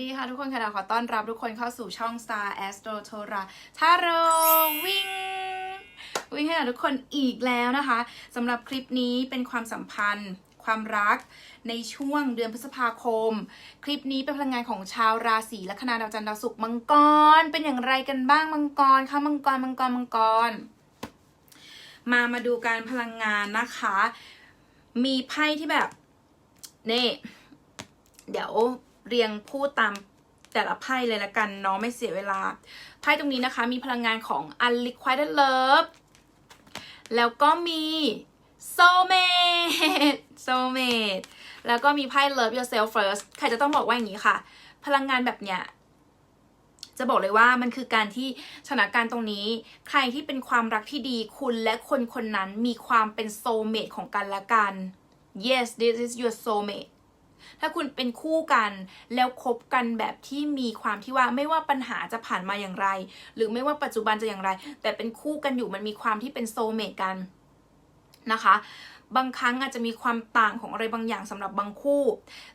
ดีค่ะทุกคนค่ะขอต้อนรับทุกคนเข้าสู่ช่อง Star Astro t o r a ทาโรวิ่งวิ่งให้กับทุกคนอีกแล้วนะคะสำหรับคลิปนี้เป็นความสัมพันธ์ ความรักในช่วงเดือนพฤษภาคม คลิปนี้เป็นพลังงานของชาวราศีลัคนาดาวจันทร์ดาวศุกร์มังกร เป็นอย่างไรกันบ้างมังกรคะมังกรมังกรมังกร มามาดูการพลังงานนะคะ มีไพ่ที่แบบนี่เดี๋ยว เรียงพูดตามแต่ละไพ่เลยละกันเนาะไม่เสียเวลา ไพ่ตรงนี้นะคะมีพลังงานของ unrequited love แล้วก็มี soulmate soulmate แล้วก็มีไพ่ love yourself first ใครจะต้องบอกว่าอย่างนี้ค่ะ พลังงานแบบเนี้ยจะบอกเลยว่ามันคือการที่สถานการณ์ตรงนี้ ใครที่เป็นความรักที่ดีคุณและคนคนนั้นมีความเป็น soulmate ของกันและกัน yes this is your soulmate ถ้าคุณเป็นคู่กันแล้วคบกันแบบที่มีความที่ว่าไม่ว่าปัญหาจะผ่านมาอย่างไร หรือไม่ว่าปัจจุบันจะอย่างไร แต่เป็นคู่กันอยู่มันมีความที่เป็นโซเมตกันนะคะบางครั้งอาจจะมีความต่างของอะไรบางอย่างสำหรับบางคู่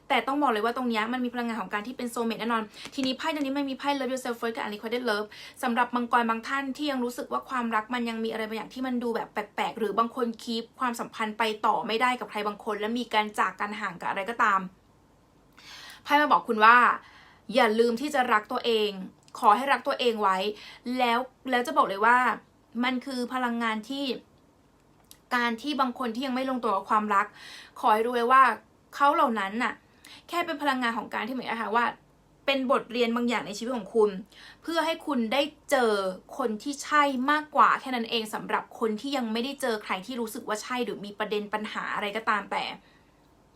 แต่ต้องบอกเลยว่าตรงนี้มันมีพลังงานของการที่เป็นโซเมตแน่นอน ทีนี้ไพ่ตรงนี้ไม่มีไพ่ love yourself first กับ unrequited love สำหรับมังกรบางท่านที่ยังรู้สึกว่าความรักมันยังมีอะไรบางอย่างที่มันดูแบบแปลกๆ หรือบางคนคีปความสัมพันธ์ไปต่อไม่ได้กับใครบางคน และมีการจากกันห่างกับอะไรก็ตาม ไพ่มาบอกคุณว่า อย่าลืมที่จะรักตัวเอง ขอให้รักตัวเองไว้ แล้วแล้วจะบอกเลยว่า มันคือพลังงานที่การที่บางคนที่ยังไม่ลงตัวกับความรัก ขอให้รู้ไว้ว่าเขาเหล่านั้นน่ะ แค่เป็นพลังงานของการที่เหมือนนะคะว่า เป็นบทเรียนบางอย่างในชีวิตของคุณ เพื่อให้คุณได้เจอคนที่ใช่มากกว่าแค่นั้นเองสำหรับคนที่ยังไม่ได้เจอใครที่รู้สึกว่าใช่หรือมีประเด็นปัญหาอะไรก็ตามแต่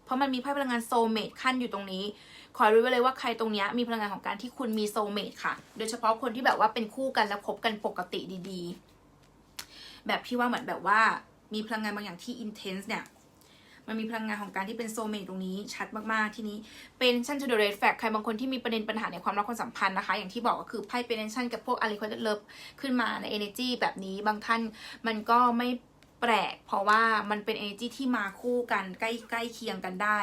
เพราะมันมีไพ่พลังงานโซเมตขั้นอยู่ตรงนี้ ขอรู้ไว้เลยว่าใครตรงนี้มีพลังงานของการที่คุณมีโซเมตค่ะ โดยเฉพาะคนที่แบบว่าเป็นคู่กันแล้วคบกันปกติดีๆ แบบที่ว่าเหมือนแบบว่ามีพลังงานบางอย่างที่อินเทนส์เนี่ยมันมีพลังงานของการที่เป็นโซเมตตรงนี้ชัดมาก ๆ ที่นี้เป็นชั่น to the red flag ใครบางคนที่มีประเด็นปัญหาในความรักความสัมพันธ์นะคะ อย่างที่บอกก็คือไพ่เป็นชั่นกับพวก unrequited love ขึ้นมาใน energy แบบนี้บางท่านมันก็ไม่แปลก เพราะว่ามันเป็น energy ที่มาคู่กันใกล้ใกล้เคียงกันได้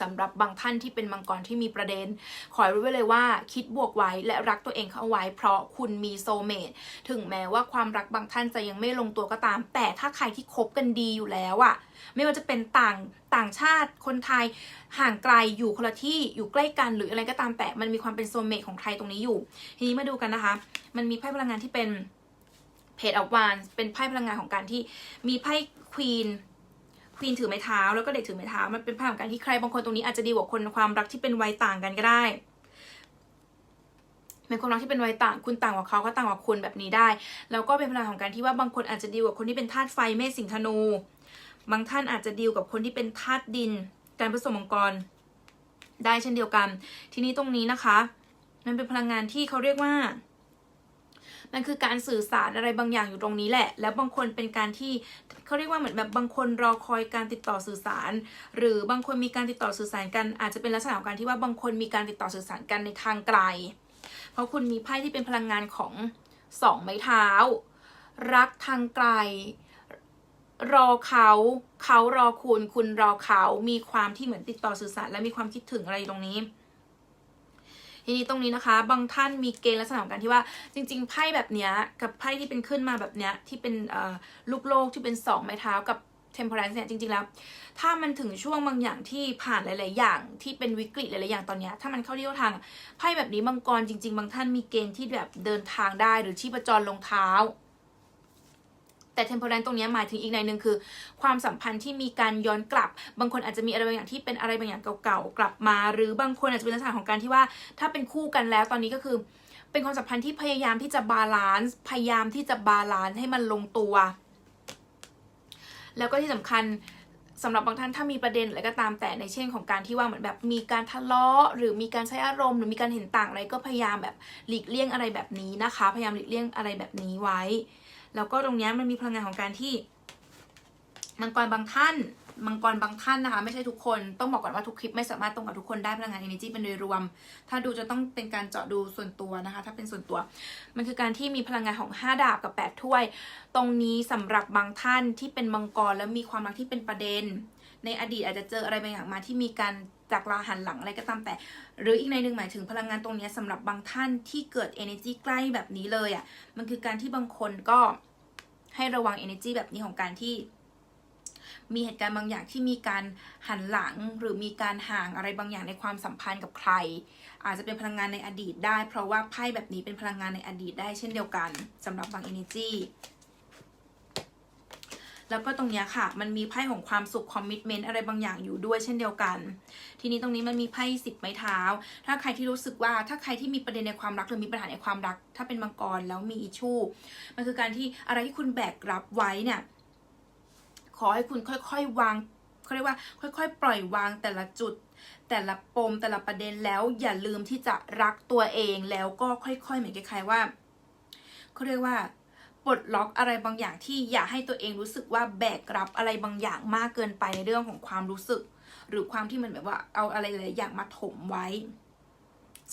สำหรับบางท่านที่เป็นมังกรที่มีประเด็น ขอให้รู้ไว้เลยว่าคิดบวกไว้และรักตัวเองเข้าไว้ เพราะคุณมีโซเมตถึงแม้ว่าความรักบางท่านจะยังไม่ลงตัวก็ตาม แต่ถ้าใครที่คบกันดีอยู่แล้วอะไม่ว่าจะเป็นต่างต่างชาติคนไทยห่างไกลอยู่คนละที่อยู่ใกล้กันหรืออะไรก็ตามแต่มันมีความเป็นโซเมตของใครตรงนี้อยู่ ทีนี้มาดูกันนะคะ มันมีไพ่พลังงานที่เป็นเพจอวานเป็นไพ่พลังงานของการที่มีไพ่ควีน ควีนถือไม้เท้าแล้วก็เด็กถือไม้เท้ามันเป็นภาพของการที่ใครบางคนตรงนี้อาจจะดีกว่าคนความรักที่เป็นวัยต่างกันก็ได้เป็นความรักที่เป็นวัยต่างคุณต่างกว่าเขาก็ต่างกว่าคุณแบบนี้ได้ แล้วก็เป็นพลังของการที่ว่าบางคนอาจจะดีกว่าคนที่เป็นธาตุไฟเมษสิงธนู บางท่านอาจจะดีกับคนที่เป็นธาตุดิน การผสมมังกร ได้เช่นเดียวกัน ทีนี้ตรงนี้นะคะ มันเป็นพลังงานที่เขาเรียกว่า มันคือการสื่อสารอะไรบางอย่างอยู่ตรงนี้แหละ แล้วบางคนเป็นการที่เขาเรียกว่าเหมือนแบบบางคนรอคอยการติดต่อสื่อสาร หรือบางคนมีการติดต่อสื่อสารกัน อาจจะเป็นลักษณะของการที่ว่าบางคนมีการติดต่อสื่อสารกันในทางไกล เพราะคุณมีไพ่ที่เป็นพลังงานของสองไม้เท้า รักทางไกล รอเขาเขารอคุณ คุณรอเขา มีความที่เหมือนติดต่อสื่อสาร และมีความคิดถึงอะไรอยู่ตรงนี้ ทีนี้ตรงนี้นะคะ บางท่านมีเกณฑ์ลักษณะของการที่ว่าจริง ๆ ไพ่แบบเนี้ยกับไพ่ที่เป็นขึ้นมาแบบเนี้ยที่เป็นลูกโลกที่เป็นสองไม้เท้ากับ temperance เนี่ยจริงๆ แล้ว ถ้ามันถึงช่วงบางอย่างที่ผ่านหลาย ๆ อย่างที่เป็นวิกฤตหลายๆ อย่างตอนนี้ ถ้ามันเข้าที่เข้าทางไพ่แบบนี้มังกรจริง ๆ บางท่านมีเกณฑ์ที่แบบเดินทางได้หรือชีพจรลงเท้า แต่ temperance ตรงนี้หมายถึงอีกในหนึ่งคือ ความสัมพันธ์ที่มีการย้อนกลับ บางคนอาจจะมีอะไรบางอย่างที่เป็นอะไรบางอย่างเก่าๆกลับมา หรือบางคนอาจจะเป็นลักษณะของการที่ว่า ถ้าเป็นคู่กันแล้วตอนนี้ก็คือ เป็นความสัมพันธ์ที่พยายามที่จะบาลานซ์พยายามที่จะบาลานซ์ให้มันลงตัว แล้วก็ที่สำคัญสำหรับบางท่านถ้ามีประเด็นอะไรก็ตามแต่ในเช่นของการที่ว่าเหมือนแบบมีการทะเลาะหรือมีการใช้อารมณ์ หรือมีการเห็นต่างอะไรก็พยายามแบบหลีกเลี่ยงอะไรแบบนี้นะคะ พยายามหลีกเลี่ยงอะไรแบบนี้ไว้ แล้วก็ตรงนี้มันมีพลังงานของการที่มังกรบางท่านมังกรบางท่านนะคะ ไม่ใช่ทุกคนต้องบอกก่อนว่าทุกคลิปไม่สามารถตรงกับทุกคนได้พลังงาน energy เป็นโดยรวม ถ้าดูจะต้องเป็นการเจาะดูส่วนตัวนะคะ ถ้าเป็นส่วนตัว มันคือการที่มีพลังงานของ 5 ดาบกับ 8 ถ้วย ตรงนี้สำหรับบางท่านที่เป็นมังกรแล้วมีความรักที่เป็นประเด็น ในอดีตอาจจะเจออะไรบางอย่างมาที่มีการจากลาหันหลังอะไรก็ตามแต่ หรืออีกในหนึ่งหมายถึงพลังงานตรงนี้ยสำหรับบางท่านที่เกิด energy ใกล้แบบนี้เลยอะ่ะมันคือการที่บางคนก็ให้ระวัง energy แบบนี้ของการที่ มีเหตุการณ์บางอย่างที่มีการหันหลังหรือมีการห่างอะไรบางอย่างในความสัมพันธ์กับใคร อาจจะเป็นพลังงานในอดีตได้ เพราะว่าไพ่แบบนี้เป็นพลังงานในอดีตได้เช่นเดียวกันสำหรับบาง energy แล้วก็ตรงเนี้ยค่ะ มันมีไพ่ของความสุขคอมมิชเมนต์อะไรบางอย่างอยู่ด้วยเช่นเดียวกัน ทีนี้ตรงนี้มันมีไพ่สิบไม้เท้า ถ้าใครที่รู้สึกว่าถ้าใครที่มีประเด็นในความรักหรือมีปัญหาในความรัก ถ้าเป็นมังกรแล้วมีอิชู มันคือการที่อะไรที่คุณแบกรับไว้เนี่ย ขอให้คุณค่อยๆวางเขาเรียกว่า ค่อย ๆ ปล่อยวางแต่ละจุดแต่ละปมแต่ละประเด็นแล้วอย่าลืมที่จะรักตัวเองแล้วก็ค่อยๆเหมือนคล้ายๆว่าเขาเรียกว่า ปลดล็อกอะไรบางอย่างที่อย่าให้ตัวเองรู้สึกว่าแบกรับอะไรบางอย่างมากเกินไปในเรื่องของความรู้สึก หรือความที่มันแบบว่าเอาอะไรหลายอย่างมาถมไว้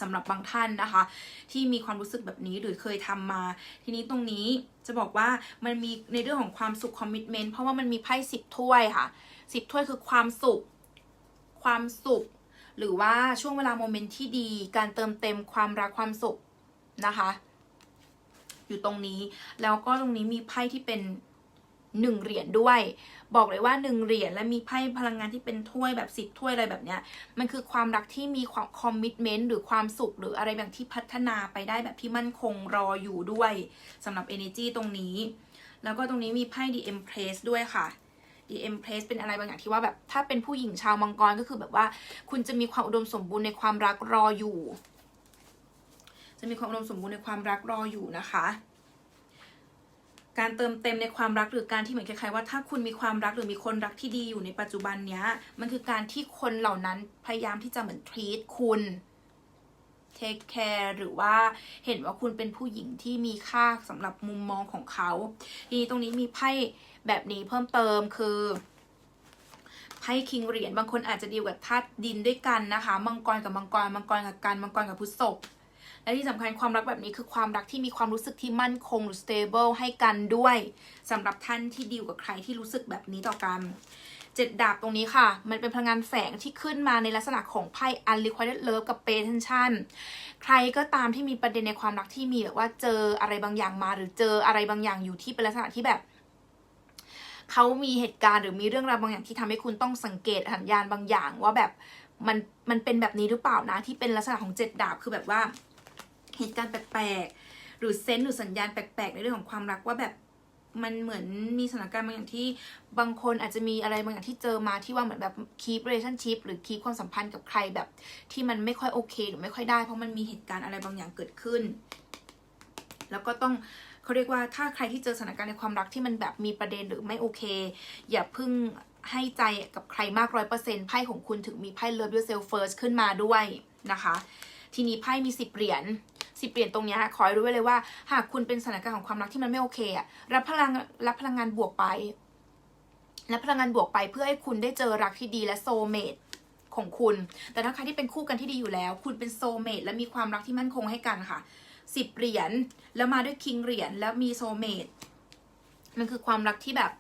สำหรับบางท่านนะคะ ที่มีความรู้สึกแบบนี้หรือเคยทำมา ทีนี้ตรงนี้จะบอกว่ามันมีในเรื่องของความสุขคอมมิชเมนต์เพราะว่ามันมีไพ่สิบถ้วยค่ะสิบถ้วยคือความสุข ความสุข หรือว่าช่วงเวลาโมเมนต์ที่ดี การเติมเต็มความรักความสุขนะคะ อยู่ตรงนี้ แล้วก็ตรงนี้มีไพ่ที่เป็นหนึ่งเหรียญด้วย บอกเลยว่าหนึ่งเหรียญและมีไพ่พลังงานที่เป็นถ้วยแบบสิบถ้วยอะไรแบบเนี้ย มันคือความรักที่มีความคอมมิชเมนต์หรือความสุขหรืออะไรแบบที่พัฒนาไปได้แบบที่มั่นคงรออยู่ด้วยสำหรับ energy ตรงนี้ แล้วก็ตรงนี้มีไพ่ The Empress ด้วยค่ะ The Empress เป็นอะไรบางอย่างที่ว่าแบบถ้าเป็นผู้หญิงชาวมังกรก็คือแบบว่า คุณจะมีความอุดมสมบูรณ์ในความรักรออยู่ จะมีความอุดมสมบูรณ์ในความรักรออยู่นะคะ การเติมเต็มในความรักหรือการที่เหมือนคล้ายๆว่าถ้าคุณมีความรักหรือมีคนรักที่ดีอยู่ในปัจจุบันเนี้ย มันคือการที่คนเหล่านั้นพยายามที่จะเหมือน treat คุณเทคแคร์หรือว่าเห็นว่าคุณเป็นผู้หญิงที่มีค่าสำหรับมุมมองของเขา ทีนี้ตรงนี้มีไพ่แบบนี้เพิ่มเติมคือไพ่คิงเหรียญบางคนอาจจะดีลกับธาตุดินด้วยกันนะคะ มังกรกับมังกร มังกรกับกัน มังกรกับพุทธศพ และที่สำคัญความรักแบบนี้คือความรักที่มีความรู้สึกที่มั่นคงหรือ stable ให้กันด้วยสำหรับท่านที่ดีลกับใครที่รู้สึกแบบนี้ต่อกันเจ็ดดาบตรงนี้ค่ะ มันเป็นพลังงานแฝงที่ขึ้นมาในลักษณะของไพ่ unrequited love กับ pay attention ใครก็ตามที่มีประเด็นในความรักที่มีแบบว่าเจออะไรบางอย่างมา หรือเจออะไรบางอย่างอยู่ที่เป็นลักษณะที่แบบเขามีเหตุการณ์หรือมีเรื่องราวบางอย่างที่ทำให้คุณต้องสังเกตสัญญาณบางอย่างว่าแบบมันมันเป็นแบบนี้หรือเปล่านะที่เป็นลักษณะของเจ็ดดาบคือแบบว่า เหตุการณ์แปลกๆ หรือเซนส์หรือสัญญาณแปลกๆ ในเรื่องของความรักว่าแบบมันเหมือนมีสถานการณ์บางอย่างที่บางคนอาจจะมีอะไรบางอย่างที่เจอมาที่ว่าเหมือนแบบ keep relationship หรือ keep ความสัมพันธ์กับใครแบบ ที่มันไม่ค่อยโอเค หรือไม่ค่อยได้ เพราะมันมีเหตุการณ์อะไรบางอย่างเกิดขึ้น แล้วก็ต้องเขาเรียกว่าถ้าใครที่เจอสถานการณ์ในความรักที่มันแบบมีประเด็นหรือไม่โอเค อย่าพิ่งให้ใจกับใครมากร้อยเปอร์เซ็นต์ไพ่ของคุณถึงมีไพ่ love yourself first ขึ้นมาด้วยนะคะ ทีนี้ไพ่มีสิบเหรียญสิบเหรียญตรงนี้ยขอให้รู้ไว้เลยว่า หากคุณเป็นสถานการณ์ของความรักที่มันไม่โอเคอะรับพลังรับพลังงานบวกไปรับพลังงานบวกไปเพื่อให้คุณได้เจอรักที่ดีและโซเมตของคุณ แต่ถ้าใครที่เป็นคู่กันที่ดีอยู่แล้ว คุณเป็นโซเมตและมีความรักที่มั่นคงให้กันค่ะสิบเหรียญแล้วมาด้วยคิงเหรียญแล้วมีโซเมตมันคือความรักที่แบบ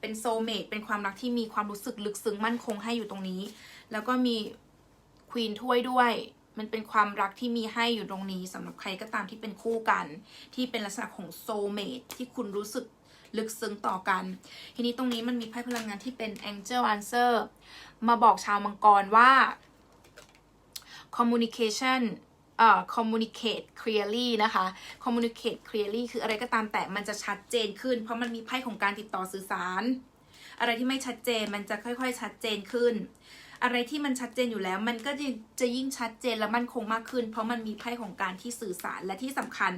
เป็นโซเมตเป็นความรักที่มีความรู้สึกลึกซึ้งมั่นคงให้อยู่ตรงนี้ แล้วก็มีควีนถ้วยด้วย มันเป็นความรักที่มีให้อยู่ตรงนี้สำหรับใครก็ตามที่เป็นคู่กัน ที่เป็นลักษณะของโซเมตที่คุณรู้สึกลึกซึ้งต่อกัน ทีนี้ตรงนี้มันมีไพ่พลังงานที่เป็น Angel Answer มาบอกชาวมังกรว่า communication เอ่อ communicate clearly นะคะ communicate clearly คืออะไรก็ตามแต่มันจะชัดเจนขึ้น เพราะมันมีไพ่ของการติดต่อสื่อสาร อะไรที่ไม่ชัดเจนมันจะค่อยๆ ชัดเจนขึ้น อะไรที่มันชัดเจนอยู่แล้ว มันก็จะยิ่งชัดเจนและมั่นคงมากขึ้น เพราะมันมีไพ่ของการที่สื่อสารและที่สำคัญ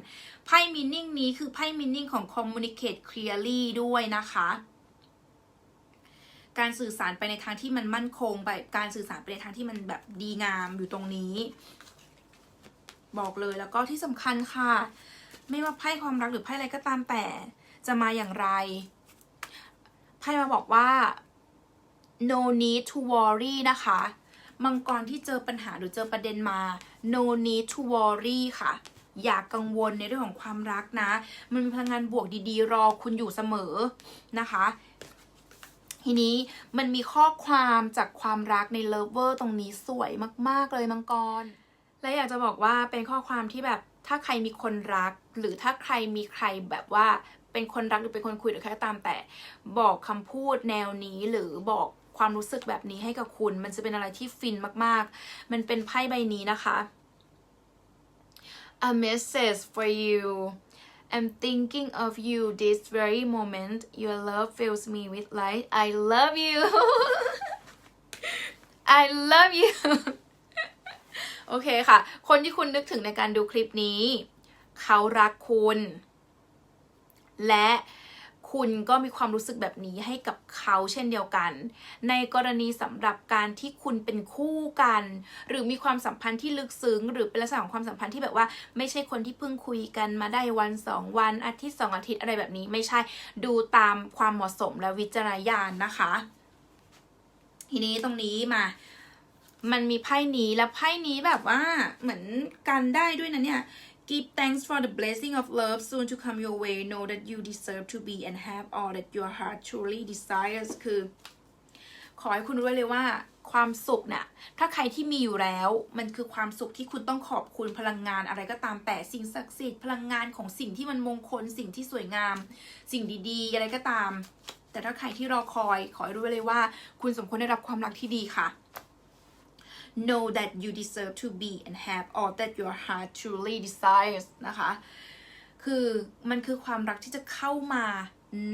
ไพ่มินนิ่งนี้คือไพ่มินนิ่งของ communicate clearly ด้วยนะคะ การสื่อสารไปในทางที่มันมั่นคงไปการสื่อสารไปในทางที่มันแบบดีงามอยู่ตรงนี้ บอกเลยแล้วก็ที่สำคัญค่ะ ไม่ว่าไพ่ความรักหรือไพ่อะไรก็ตามแต่จะมาอย่างไรไพ่มาบอกว่า no need to worry นะคะ มังกรที่เจอปัญหาหรือเจอประเด็นมา no need to worry ค่ะ อย่ากกังวลในเรื่องของความรักนะ มันมีพลังงานบวกดีๆ รอคุณอยู่เสมอนะคะ ทีนี้มันมีข้อความจากความรักในเลิฟเวอร์ตรงนี้สวยมากๆเลยมังกร และอยากจะบอกว่าเป็นข้อความที่แบบถ้าใครมีคนรัก หรือถ้าใครมีใครแบบว่าเป็นคนรักหรือเป็นคนคุยหรือใครก็ตามแต่บอกคำพูดแนวนี้หรือบอก ความรู้สึกแบบนี้ให้กับคุณ มันจะเป็นอะไรที่ฟินมากๆ มันเป็นไพ่ใบนี้นะคะ A message for you I'm thinking of you this very moment your love fills me with light I love you I love you โอเคค่ะ คนที่คุณนึกถึงในการดูคลิปนี้ เขารักคุณ และ คุณก็มีความรู้สึกแบบนี้ให้กับเขาเช่นเดียวกัน ในกรณีสำหรับการที่คุณเป็นคู่กัน หรือมีความสัมพันธ์ที่ลึกซึ้ง หรือเป็นลักษณะของความสัมพันธ์ที่แบบว่า ไม่ใช่คนที่เพิ่งคุยกันมาได้วันสองวันอาทิตย์สองอาทิตย์อะไรแบบนี้ไม่ใช่ดูตามความเหมาะสมและวิจารณญาณนะคะ ทีนี้ตรงนี้มามันมีไพ่นี้แล้วไพ่นี้แบบว่าเหมือนกันได้ด้วยนะเนี่ย Give thanks for the blessing of love soon to come your way. Know that you deserve to be and have all that your heart truly desires. คือ ขอให้คุณรู้เลยว่าความสุขเนี่ยถ้าใครที่มีอยู่แล้ว มันคือความสุขที่คุณต้องขอบคุณพลังงานอะไรก็ตามแต่สิ่งศักดิ์สิทธิ์พลังงานของสิ่งที่มันมงคล สิ่งที่สวยงาม สิ่งดีๆ อะไรก็ตาม แต่ถ้าใครที่รอคอย ขอให้รู้เลยว่า คุณสมควรได้รับความรักที่ดีค่ะ know that you deserve to be and have all that your heart truly desires นะคะ คือมันคือความรักที่จะเข้ามา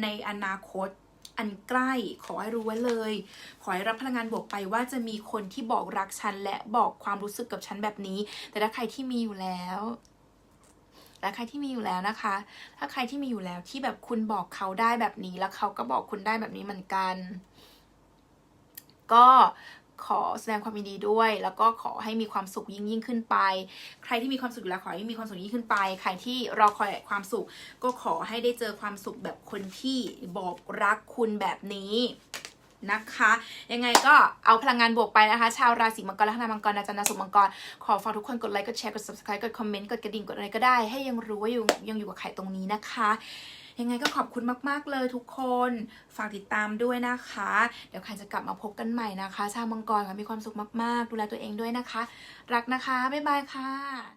ในอนาคตอันใกล้ขอให้รู้ไว้เลย ขอให้รับพลังงานบวกไปว่าจะมีคนที่บอกรักฉันและบอกความรู้สึกกับฉันแบบนี้ แต่ถ้าใครที่มีอยู่แล้วและใครที่มีอยู่แล้วนะคะ ถ้าใครที่มีอยู่แล้วที่แบบคุณบอกเขาได้แบบนี้แล้วเขาก็บอกคุณได้แบบนี้เหมือนกัน ก็ ขอแสดงความยินดีด้วย แล้วก็ขอให้มีความสุขยิ่งยิ่งขึ้นไป ใครที่มีความสุขอยู่แล้วขอให้มีความสุขยิ่งขึ้นไป ใครที่รอคอยความสุข ก็ขอให้ได้เจอความสุขแบบคนที่บอกรักคุณแบบนี้นะคะ ยังไงก็เอาพลังงานบวกไปนะคะ ชาวราศีมังกรละคณะมังกรอาจารย์นาสุมังกร ขอฝากทุกคนกดไลค์กดแชร์กด subscribe กดคอมเมนต์กดกระดิ่งกดอะไรก็ได้ ให้ยังรู้ว่ายู่ยังอยู่กับใครตรงนี้นะคะ ยังไงก็ขอบคุณมาก ๆ เลยทุกคน ฝากติดตามด้วยนะคะ เดี๋ยวใครจะกลับมาพบกันใหม่นะคะ ชาวมังกรค่ะมีความสุขมาก ๆ ดูแลตัวเองด้วยนะคะ รักนะคะ บ๊ายบายค่ะ